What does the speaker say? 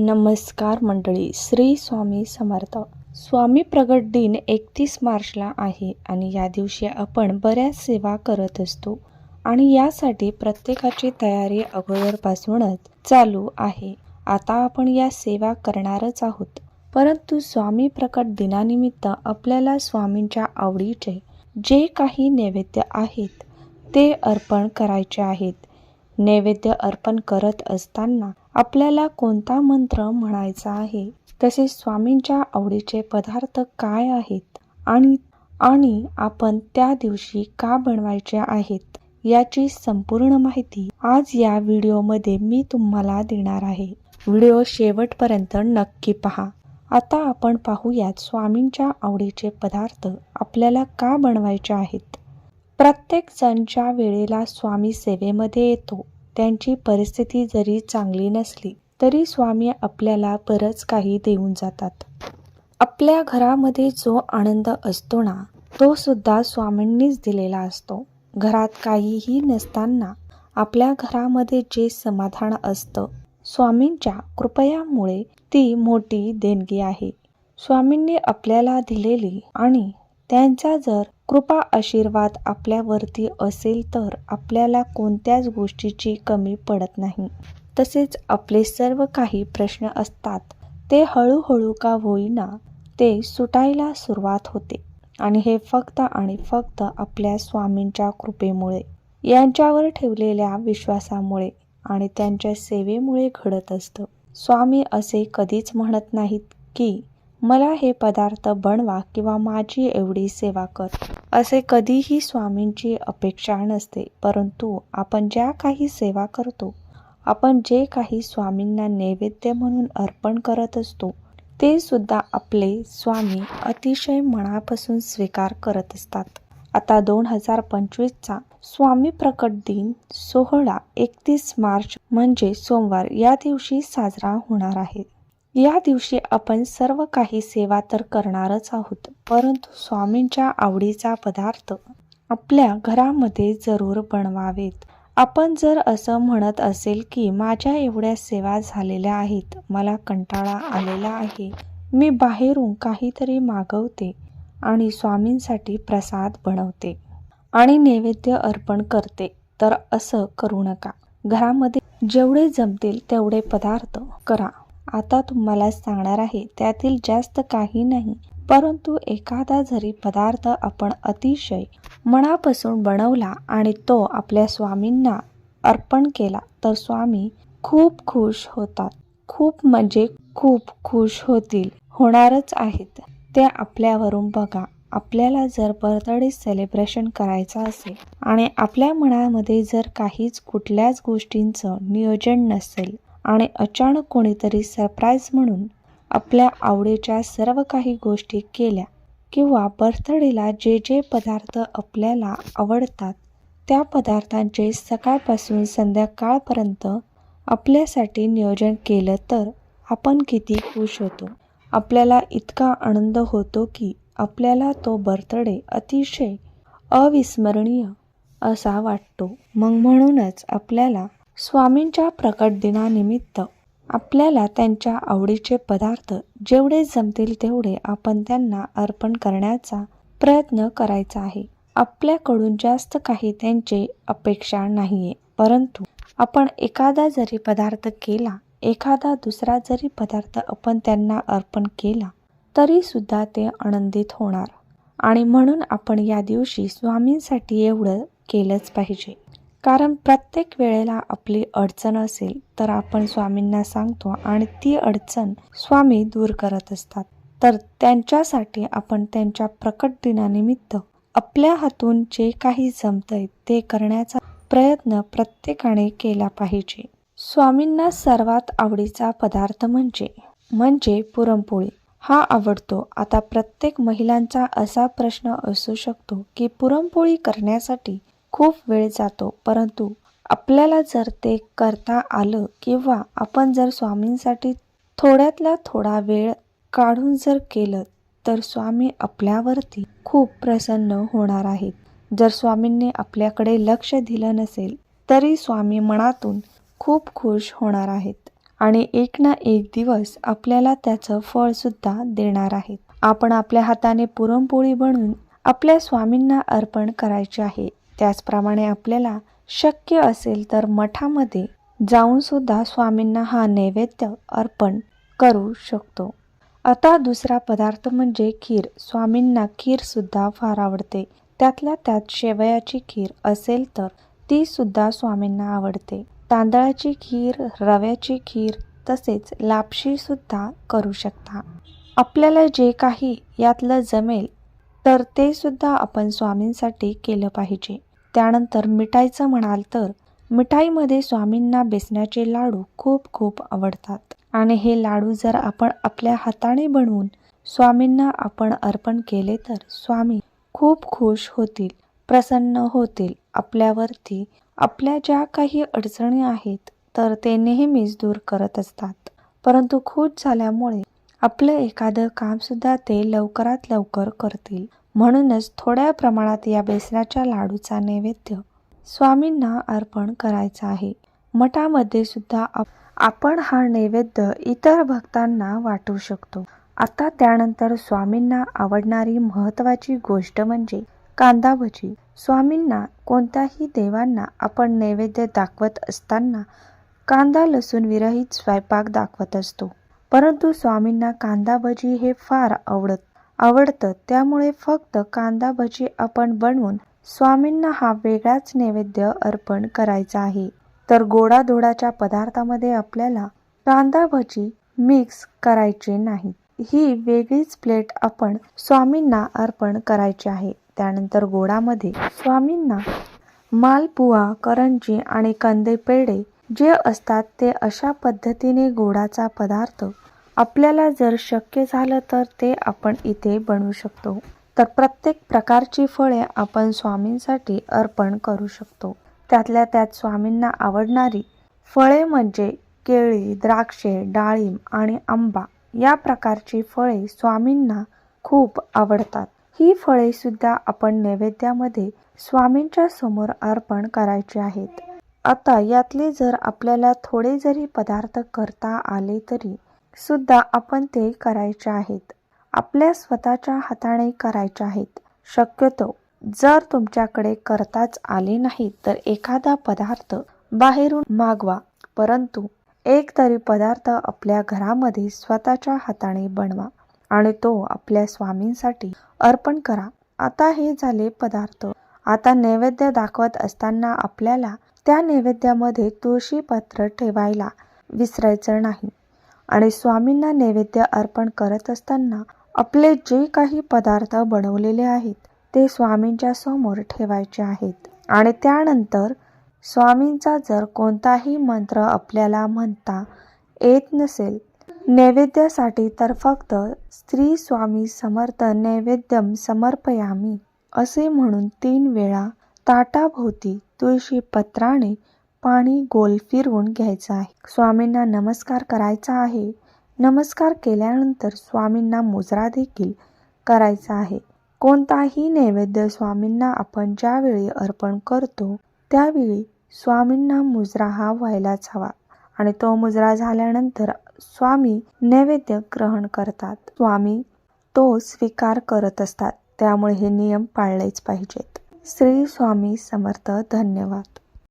नमस्कार मंडळी श्री स्वामी समर्थ. स्वामी प्रगट दिन एकतीस मार्चला आहे आणि या दिवशी आपण बऱ्याच सेवा करत असतो आणि यासाठी प्रत्येकाची तयारी अगोदरपासूनच चालू आहे. आता आपण या सेवा करणारच आहोत. परंतु स्वामी प्रकट दिनानिमित्त आपल्याला स्वामींच्या आवडीचे जे काही नैवेद्य आहेत ते अर्पण करायचे आहेत. नैवेद्य अर्पण करत असताना आपल्याला कोणता मंत्र म्हणायचा आहे? तसेच स्वामींच्या आवडीचे पदार्थ काय आहेत? आणि आणि आपण त्या दिवशी का बनवायचे आहेत? याची संपूर्ण माहिती आज या व्हिडिओमध्ये मी तुम्हाला देणार आहे. व्हिडिओ शेवटपर्यंत नक्की पहा. आता आपण पाहूयात स्वामींच्या आवडीचे पदार्थ आपल्याला का बनवायचे आहेत? प्रत्येक जणच्या वेळेला स्वामी सेवेमध्ये येतो. त्यांची परिस्थिती जरी चांगली नसली तरी स्वामी आपल्याला बरंच काही देऊन जातात. आपल्या घरामध्ये जो आनंद असतो ना तो सुद्धा स्वामींनीच दिलेला असतो. घरात काहीही नसताना आपल्या घरामध्ये जे समाधान असतं स्वामींच्या कृपयामुळे ती मोठी देणगी आहे. स्वामींनी आपल्याला दिलेली आणि त्यांचा जर कृपा आशीर्वाद आपल्यावरती असेल तर आपल्याला कोणत्याच गोष्टीची कमी पडत नाही. तसेच आपले सर्व काही प्रश्न असतात. ते हळूहळू का होईना ते सुटायला सुरुवात होते. आणि हे फक्त आणि फक्त आपल्या स्वामींच्या कृपेमुळे यांच्यावर ठेवलेल्या विश्वासामुळे आणि त्यांच्या सेवेमुळे घडत असतं. स्वामी असे कधीच म्हणत नाहीत की मला हे पदार्थ बनवा किंवा माझी एवढी सेवा कर असे कधीही स्वामींची अपेक्षा नसते. परंतु आपण ज्या काही सेवा करतो आपण जे काही स्वामींना नैवेद्य म्हणून अर्पण करत असतो ते सुद्धा आपले स्वामी अतिशय मनापासून स्वीकार करत असतात. आता दोन हजार पंचवीसचा स्वामी प्रकट दिन सोहळा एकतीस मार्च म्हणजे सोमवार या दिवशी साजरा होणार आहे. या दिवशी आपण सर्व काही सेवा तर करणारच आहोत. परंतु स्वामींच्या आवडीचा पदार्थ आपल्या घरामध्ये जरूर बनवावेत. आपण जर असं म्हणत असेल की माझ्या एवढ्या सेवा झालेल्या आहेत मला कंटाळा आलेला आहे मी बाहेरून काहीतरी मागवते आणि स्वामींसाठी प्रसाद बनवते आणि नैवेद्य अर्पण करते तर असं करू नका. घरामध्ये जेवढे जमतील तेवढे पदार्थ करा. आता तुम्हाला सांगणार आहे त्यातील जास्त काही नाही. परंतु एखादा जरी पदार्थ आपण अतिशय मनापासून बनवला आणि तो आपल्या स्वामींना अर्पण केला तर स्वामी खूप खुश होतात. खूप म्हणजे खूप खुश होतील. होणारच आहेत. ते आपल्यावरून बघा आपल्याला जर बर्थडे सेलिब्रेशन करायचं असेल आणि आपल्या मनामध्ये जर काहीच कुठल्याच गोष्टींचं नियोजन नसेल आणि अचानक कोणीतरी सरप्राईज म्हणून आपल्या आवडीच्या सर्व काही गोष्टी केल्या किंवा बर्थडेला जे जे पदार्थ आपल्याला आवडतात त्या पदार्थांचे सकाळपासून संध्याकाळपर्यंत आपल्यासाठी नियोजन केलं तर आपण किती खुश होतो. आपल्याला इतका आनंद होतो की आपल्याला तो बर्थडे अतिशय अविस्मरणीय असा वाटतो. मग म्हणूनच आपल्याला स्वामींच्या प्रकट दिनानिमित्त आपल्याला त्यांच्या आवडीचे पदार्थ जेवढे जमतील तेवढे आपण त्यांना अर्पण करण्याचा प्रयत्न करायचा आहे. आपल्याकडून जास्त काही त्यांची अपेक्षा नाहीये परंतु आपण एखादा जरी पदार्थ केला एखादा दुसरा जरी पदार्थ आपण त्यांना अर्पण केला तरी सुद्धा ते आनंदित होणार. आणि म्हणून आपण या दिवशी स्वामींसाठी एवढं केलंच पाहिजे. कारण प्रत्येक वेळेला आपली अडचण असेल तर आपण स्वामींना सांगतो आणि ती अडचण स्वामी दूर करत असतात. तर त्यांच्यासाठी आपण त्यांच्या प्रकट दिनानिमित्त आपल्या हातून जे काही जमतंय ते करण्याचा प्रयत्न प्रत्येकाने केला पाहिजे. स्वामींना सर्वात आवडीचा पदार्थ म्हणजे म्हणजे पुरणपोळी. हा आवडतो. आता प्रत्येक महिलांचा असा प्रश्न असू शकतो की पुरणपोळी करण्यासाठी खूप वेळ जातो परंतु आपल्याला जर ते करता आलं किंवा आपण जर स्वामींसाठी थोड्यातला थोडा वेळ काढून जर केलं तर स्वामी आपल्यावरती खूप प्रसन्न होणार आहेत. जर स्वामींनी आपल्याकडे लक्ष दिलं नसेल तरी स्वामी मनातून खूप खुश होणार आहेत आणि एक ना एक दिवस आपल्याला त्याचं फळ सुद्धा देणार आहेत. आपण आपल्या हाताने पुरणपोळी बनवून आपल्या स्वामींना अर्पण करायचे आहे. त्याचप्रमाणे आपल्याला शक्य असेल तर मठामध्ये जाऊनसुद्धा स्वामींना हा नैवेद्य अर्पण करू शकतो. आता दुसरा पदार्थ म्हणजे खीर. स्वामींना खीरसुद्धा फार आवडते. त्यातल्या त्यात शेवयाची खीर असेल तर ती सुद्धा स्वामींना आवडते. तांदळाची खीर रव्याची खीर तसेच लापशीसुद्धा करू शकता. आपल्याला जे काही यातलं जमेल तर ते सुद्धा आपण स्वामींसाठी केलं पाहिजे. त्यानंतर मिठाईचं म्हणाल तर मिठाईमध्ये स्वामींना बेसनाचे लाडू खूप खूप आवडतात. आणि हे लाडू जर आपण आपल्या हाताने बनवून स्वामींना आपण अर्पण केले तर स्वामी खूप खुश होतील प्रसन्न होतील आपल्यावरती. आपल्या ज्या काही अडचणी आहेत तर ते नेहमीच दूर करत असतात. परंतु खुश झाल्यामुळे आपलं एखादं कामसुद्धा ते लवकरात लवकर करतील. म्हणूनच थोड्या प्रमाणात या बेसनाच्या लाडूचा नैवेद्य स्वामींना अर्पण करायचा आहे. मठामध्ये सुद्धा आप- आपण हा नैवेद्य इतर भक्तांना वाटू शकतो. आता त्यानंतर स्वामींना आवडणारी महत्वाची गोष्ट म्हणजे कांदा भजी स्वामींना कोणत्याही देवांना आपण नैवेद्य दाखवत असताना कांदा लसूण विरहित स्वयंपाक दाखवत असतो. परंतु स्वामींना कांदा भजी हे फार आवडत आवडतं. त्यामुळे फक्त कांदा भजी आपण बनवून स्वामींना हा वेगळाच नैवेद्य अर्पण करायचा आहे. तर गोडाधोडाच्या पदार्थामध्ये आपल्याला कांदा भजी मिक्स करायचे नाही. ही वेगळीच प्लेट आपण स्वामींना अर्पण करायची आहे. त्यानंतर गोडामध्ये स्वामींना मालपुआ करंजी आणि कंदे पेढे जे असतात ते अशा पद्धतीने गोडाचा पदार्थ आपल्याला जर शक्य झालं तर ते आपण इथे बनवू शकतो. तर प्रत्येक प्रकारची फळे आपण स्वामींसाठी अर्पण करू शकतो. त्यातल्या त्यात स्वामींना आवडणारी फळे म्हणजे केळी द्राक्षे डाळिंब आणि आंबा. या प्रकारची फळे स्वामींना खूप आवडतात. ही फळे सुद्धा आपण नैवेद्यामध्ये स्वामींच्या समोर अर्पण करायची आहेत. आता यातले जर आपल्याला थोडे जरी पदार्थ करता आले तरी सुद्धा आपण ते करायचे आहेत. आपल्या स्वतःच्या हाताने करायचे आहेत. शक्यतो जर तुमच्याकडे करताच आले नाही तर एखादा पदार्थ बाहेरून मागवा. परंतु एक तरी पदार्थ आपल्या घरामध्ये स्वतःच्या हाताने बनवा आणि तो आपल्या स्वामींसाठी अर्पण करा. आता हे झाले पदार्थ. आता नैवेद्य दाखवत असताना आपल्याला त्या नैवेद्यामध्ये तुळशी पत्र ठेवायला विसरायचं नाही. आणि स्वामींना नैवेद्य अर्पण करत असताना आपले जे काही पदार्थ बनवलेले आहेत ते स्वामींच्या समोर ठेवायचे आहेत. आणि त्यानंतर स्वामींचा जर कोणताही मंत्र आपल्याला म्हणता येत नसेल नैवेद्यासाठी तर फक्त स्त्री स्वामी समर्थ नैवेद्यम समर्पयामी असे म्हणून तीन वेळा ताटाभोवती तुळशी पत्राने पाणी गोल फिरवून घ्यायचं आहे. स्वामींना नमस्कार करायचा आहे. नमस्कार केल्यानंतर स्वामींना मुजरा देखील करायचा आहे. कोणताही नैवेद्य स्वामींना आपण ज्यावेळी अर्पण करतो त्यावेळी स्वामींना मुजरा हा व्हायलाच हवा आणि तो मुजरा झाल्यानंतर स्वामी नैवेद्य ग्रहण करतात. स्वामी तो स्वीकार करत असतात. त्यामुळे हे नियम पाळलेच पाहिजेत. श्री स्वामी समर्थ. धन्यवाद.